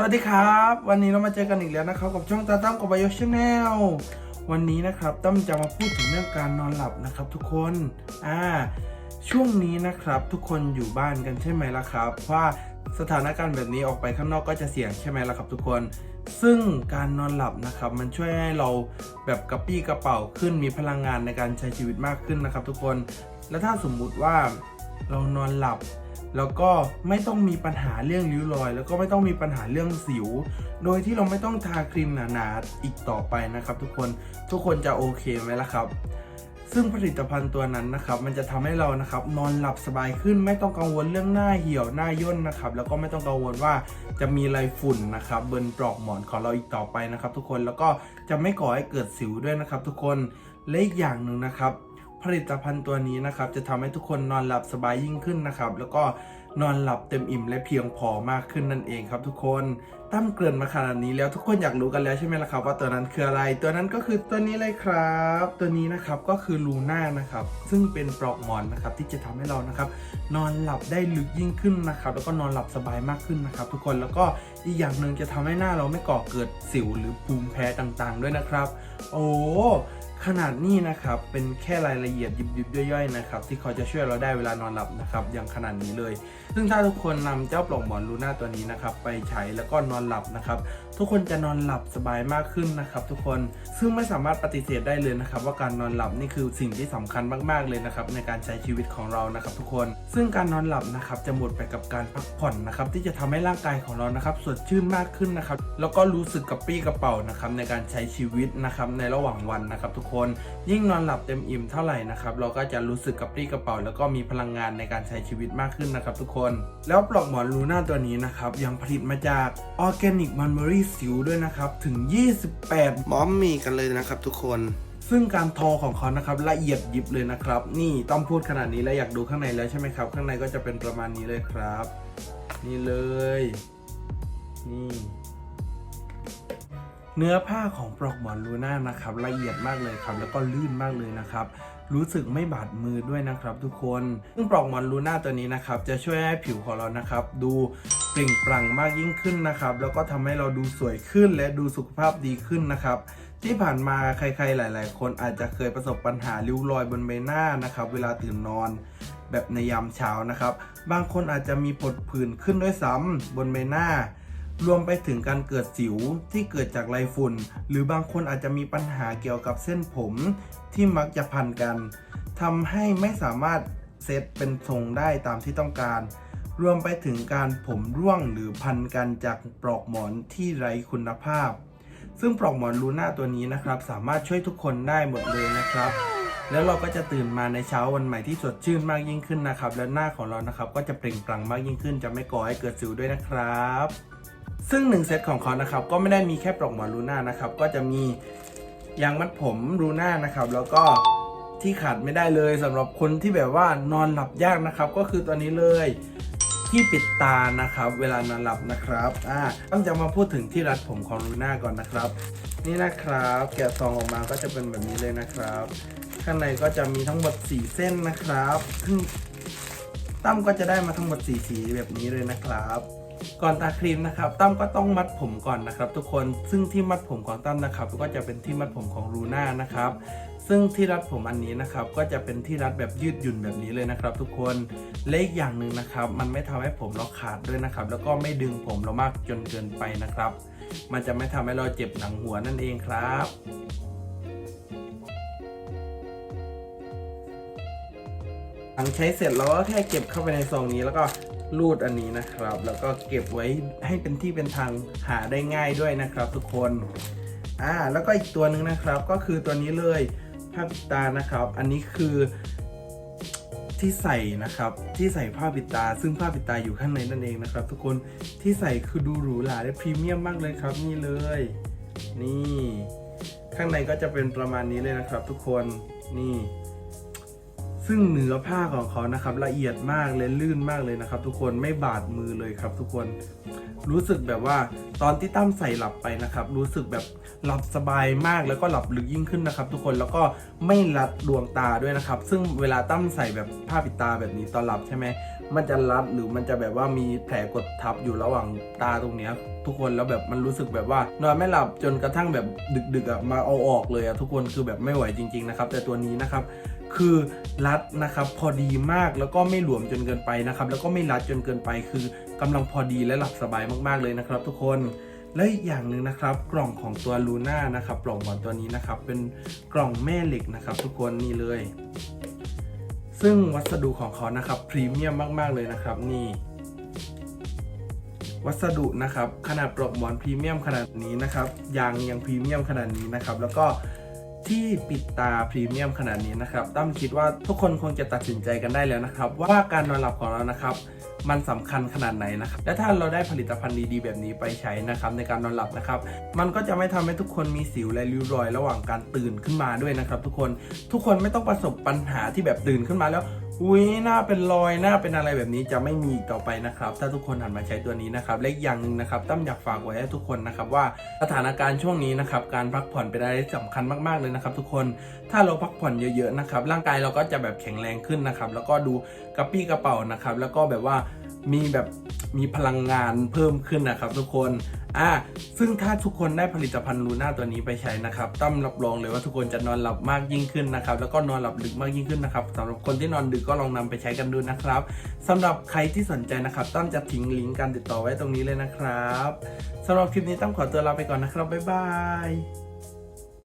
สวัสดีครับ วันนี้เรามาเจอกันอีกแล้วนะครับกับช่องตาตั้มกับบายชแนลวันนี้นะครับตั้มจะมาพูดถึงเรื่องการนอนหลับนะครับ ทุกคนอ่าช่วงนี้นะครับทุกคนอยู่บ้านกันใช่ไหมล่ะครับว่าสถานการณ์แบบนี้ออกไปข้างนอกก็จะเสี่ยงใช่ไหมล่ะครับ ทุกคน ซึ่งการนอนหลับนะครับมันช่วยให้เราแบบกระปี้กระเป๋าขึ้นมีพลังงานในการใช้ชีวิตมากขึ้นนะครับ ทุกคน และถ้าสมมุติว่าเรานอนหลับ แล้วก็ไม่ต้องมีปัญหาเรื่องริ้วรอย แล้วก็ไม่ต้องมีปัญหาเรื่องสิว โดยที่เราไม่ต้องทาครีมหนาๆอีกต่อไปนะครับ ทุกคนทุกคนจะโอเคไหมล่ะครับ ซึ่งผลิตภัณฑ์ตัวนั้นนะครับ มันจะทำให้เรานะครับนอนหลับสบายขึ้น ไม่ต้องกังวลเรื่องหน้าเหี่ยวหน้าย่นนะครับ แล้วก็ไม่ต้องกังวลว่าจะมีไรฝุ่นนะครับบนปลอกหมอนของเราอีกต่อไปนะครับ ทุกคนแล้วก็จะไม่ก่อให้เกิดสิวด้วยนะครับ ทุกคนและอีกอย่างหนึ่งนะครับ ผลิตภัณฑ์ตัวนี้นะครับจะทำให้ทุกคนนอนหลับสบายยิ่งขึ้นนะครับ แล้วก็นอนหลับเต็มอิ่มและเพียงพอมากขึ้นนั่นเองครับ ทุกคนตั้มเกริ่นมาขนาดนี้แล้วทุกคนอยากรู้กันแล้วใช่ไหมล่ะครับ ว่าตัวนั้นคืออะไร ตัวนั้นก็คือตัวนี้เลยครับ ตัวนี้นะครับก็คือลูน่านะครับซึ่งเป็นปลอกหมอนนะครับที่จะทำให้เรานะครับ นอนหลับได้ลึกยิ่งขึ้นนะครับ แล้วก็นอนหลับสบายมากขึ้นนะครับ ทุกคนแล้วก็อีกอย่างหนึ่งจะทำให้หน้าเราไม่ก่อเกิดสิวหรือภูมิแพ้ต่างๆ ด้วยนะครับ โอ้ ขนาดนี้นะครับเป็นแค่รายละเอียดยิบๆย่อยๆนะครับที่เขาจะช่วยเราได้เวลานอนหลับนะครับอย่างขนาดนี้เลย ซึ่งถ้าทุกคนนำเจ้าปลอกหมอนลูน่าตัวนี้นะครับไปใช้แล้วก็นอนหลับนะครับทุกคนจะนอนหลับสบายมากขึ้นนะครับทุกคนซึ่งไม่สามารถปฏิเสธได้เลยนะครับว่าการนอนหลับนี่คือสิ่งที่สำคัญมากๆเลยนะครับในการใช้ชีวิตของเรานะครับทุกคน ซึ่งการนอนหลับนะครับจะหมดไปกับการพักผ่อนนะครับที่จะทำให้ร่างกายของเรานะครับสดชื่นมากขึ้นนะครับแล้วก็รู้สึกกระปรี้กระเป๋านะครับในการใช้ชีวิตนะครับในระหว่างวันนะครับทุกคน ยิ่งนอนหลับเต็มอิ่มเท่าไหร่นะครับเราก็จะรู้สึกกระปรี้กระเป๋า แล้วก็มีพลังงานในการใช้ชีวิตมากขึ้นนะครับทุกคน แล้วปลอกหมอนลูน่าตัวนี้นะครับยังผลิตมาจากออร์แกนิกมันเบอรี่สิวด้วยนะครับถึง 28มอมมีกันเลยนะครับทุกคนซึ่งการทอของเขานะครับละเอียดยิบเลยนะครับ นี่ต้องพูดขนาดนี้แล้วอยากดูข้างในแล้วใช่ไหมครับ ข้างในก็จะเป็นประมาณนี้เลยครับ นี่เลย นี่ เนื้อผ้าของปลอกหมอนลูน่านะครับละเอียดมากเลยครับ แล้วก็ลื่นมากเลยนะครับ รู้สึกไม่บาดมือด้วยนะครับ ทุกคนซึ่งปลอกหมอนลูน่าตัวนี้นะครับ จะช่วยให้ผิวของเรานะครับ ดูเปล่งปลั่งมากยิ่งขึ้นนะครับ แล้วก็ทำให้เราดูสวยขึ้นและดูสุขภาพดีขึ้นนะครับที่ผ่านมาใครๆหลาย ๆ คนอาจจะเคยประสบปัญหาริ้วรอยบนใบหน้านะครับ เวลาตื่นนอนแบบในยามเช้านะครับ บางคนอาจจะมีผดผื่นขึ้นด้วยซ้ำบนใบหน้า รวมไปถึงการเกิดสิวที่เกิดจากไรฝุ่น หรือบางคนอาจจะมีปัญหาเกี่ยวกับเส้นผมที่มักจะพันกันทำให้ไม่สามารถเซตเป็นทรงได้ตามที่ต้องการ รวมไปถึงการผมร่วงหรือพันกันจากปลอกหมอนที่ไร้คุณภาพ ซึ่งปลอกหมอนลูน่าตัวนี้นะครับ สามารถช่วยทุกคนได้หมดเลยนะครับแล้วเราก็จะตื่นมาในเช้าวันใหม่ที่สดชื่นมากยิ่งขึ้นนะครับ และหน้าของเรานะครับ ก็จะเปล่งปลั่งมากยิ่งขึ้น จะไม่ก่อให้เกิดสิวด้วยนะครับ ซึ่งหนึ่งเซตของเขานะครับก็ไม่ได้มีแค่ปลอกหมอนลูน่านะครับก็จะมียางมัดผมลูน่านะครับแล้วก็ที่ขาดไม่ได้เลยสำหรับคนที่แบบว่านอนหลับยากนะครับ ก็คือตัวนี้เลยที่ปิดตานะครับ เวลานอนหลับนะครับอ่าต้องจะมาพูดถึงที่รัดผมของลูน่าก่อนนะครับ นี่นะครับ แกะซองออกมาก็จะเป็นแบบนี้เลยนะครับ ข้างในก็จะมีทั้งหมด 4 เส้นนะครับตั้มก็จะได้มาทั้งหมด4สีแบบนี้เลยนะครับ ก่อนตาครีมนะครับตั้มก็ต้องมัดผมก่อนนะครับ ทุกคนซึ่งที่มัดผมของตั้มนะครับ ก็จะเป็นที่มัดผมของลูน่านะครับซึ่งที่รัดผมอันนี้นะครับก็จะเป็นที่รัดแบบยืดหยุ่นแบบนี้เลยนะครับ ทุกคนและอีกอย่างหนึ่งนะครับ มันไม่ทำให้ผมเราขาดด้วยนะครับ แล้วก็ไม่ดึงผมเรามากจนเกินไปนะครับ มันจะไม่ทำให้เราเจ็บหนังหัวนั่นเองครับหลังใช้เสร็จเราก็แค่เก็บเข้าไปในซองนี้แล้วก็ รูดอันนี้นะครับ แล้วก็เก็บไว้ให้เป็นที่เป็นทางหาได้ง่ายด้วยนะครับทุกคนอ่าแล้วก็อีกตัวหนึ่งนะครับก็คือตัวนี้เลยผ้าปิดตานะครับ อันนี้คือที่ใส่นะครับที่ใส่ผ้าปิดตา ซึ่งผ้าปิดตาอยู่ข้างในนั่นเองนะครับ ทุกคนที่ใส่คือดูหรูหราและพรีเมียมมากเลยครับนี่เลย นี่ ข้างในก็จะเป็นประมาณนี้เลยนะครับ ทุกคนนี่ ซึ่งเนื้อผ้าของเขานะครับละเอียดมากเลยลื่นมากเลยนะครับ ทุกคนไม่บาดมือเลยครับ ทุกคนรู้สึกแบบว่าตอนที่ตั้มใส่หลับไปนะครับ รู้สึกแบบหลับสบายมากแล้วก็หลับลึกยิ่งขึ้นนะครับ ทุกคนแล้วก็ไม่รัดดวงตาด้วยนะครับ ซึ่งเวลาตั้มใส่แบบผ้าปิดตาแบบนี้ตอนหลับใช่ไหมมันจะรัดหรือมันจะแบบว่ามีแผลกดทับอยู่ระหว่างตาตรงเนี้ยทุกคนแล้วแบบมันรู้สึกแบบว่านอนไม่หลับจนกระทั่งแบบดึกๆอะมาเอาออกเลยอะทุกคนคือแบบไม่ไหวจริง ๆนะครับ แต่ตัวนี้นะครับ คือรัดนะครับพอดีมากแล้วก็ไม่หลวมจนเกินไปนะครับ แล้วก็ไม่รัดจนเกินไป คือกำลังพอดีและหลับสบายมากๆเลยนะครับ ทุกคนและอีกอย่างหนึ่งนะครับ กล่องของตัวลูน่านะครับกล่องบอลตัวนี้นะครับ เป็นกล่องแม่เหล็กนะครับ ทุกคนนี่เลย ซึ่งวัสดุของเขานะครับพรีเมียมมากๆเลยนะครับ นี่วัสดุนะครับขนาดปลอกหมอนพรีเมียมขนาดนี้นะครับยางยังพรีเมียมขนาดนี้นะครับ แล้วก็ ที่ปิดตาพรีเมียมขนาดนี้นะครับตั้มคิดว่าทุกคนคงจะตัดสินใจกันได้แล้วนะครับ ว่าการนอนหลับของเรานะครับ มันสำคัญขนาดไหนนะครับและถ้าเราได้ผลิตภัณฑ์ดีๆแบบนี้ไปใช้นะครับในการนอนหลับนะครับ มันก็จะไม่ทำให้ทุกคนมีสิวและริ้วรอย ระหว่างการตื่นขึ้นมาด้วยนะครับ ทุกคนทุกคนไม่ต้องประสบปัญหาที่แบบตื่นขึ้นมาแล้ว อุ้ยหน้าเป็นรอยหน้าเป็นอะไรแบบนี้จะไม่มีต่อไปนะครับ ถ้าทุกคนหันมาใช้ตัวนี้นะครับเล็กอย่างหนึ่งนะครับตั้มอยากฝากไว้ให้ทุกคนนะครับว่าสถานการณ์ช่วงนี้นะครับการพักผ่อนเป็นอะไรที่สำคัญมากๆเลยนะครับ ทุกคนถ้าเราพักผ่อนเยอะๆนะครับร่างกายเราก็จะแบบแข็งแรงขึ้นนะครับแล้วก็ดูกระปี้กระเป๋านะครับแล้วก็แบบว่ามีแบบมีพลังงานเพิ่มขึ้นนะครับทุกคนอ่าซึ่งถ้าทุกคนได้ผลิตภัณฑ์ลูน่าตัวนี้ไปใช้นะครับตั้มรับรองเลยว่าทุกคนจะนอนหลับมากยิ่งขึ้นนะครับ แล้วก็นอนหลับลึกมากยิ่งขึ้นนะครับสำหรับคนที่นอนดึกก็ลองนำไปใช้กันดูนะครับสำหรับใครที่สนใจนะครับตั้มจะทิ้งลิงก์การติดต่อไว้ตรงนี้เลยนะครับสำหรับคลิปนี้ตั้มขอตัวลาไปก่อนนะครับบ๊ายบาย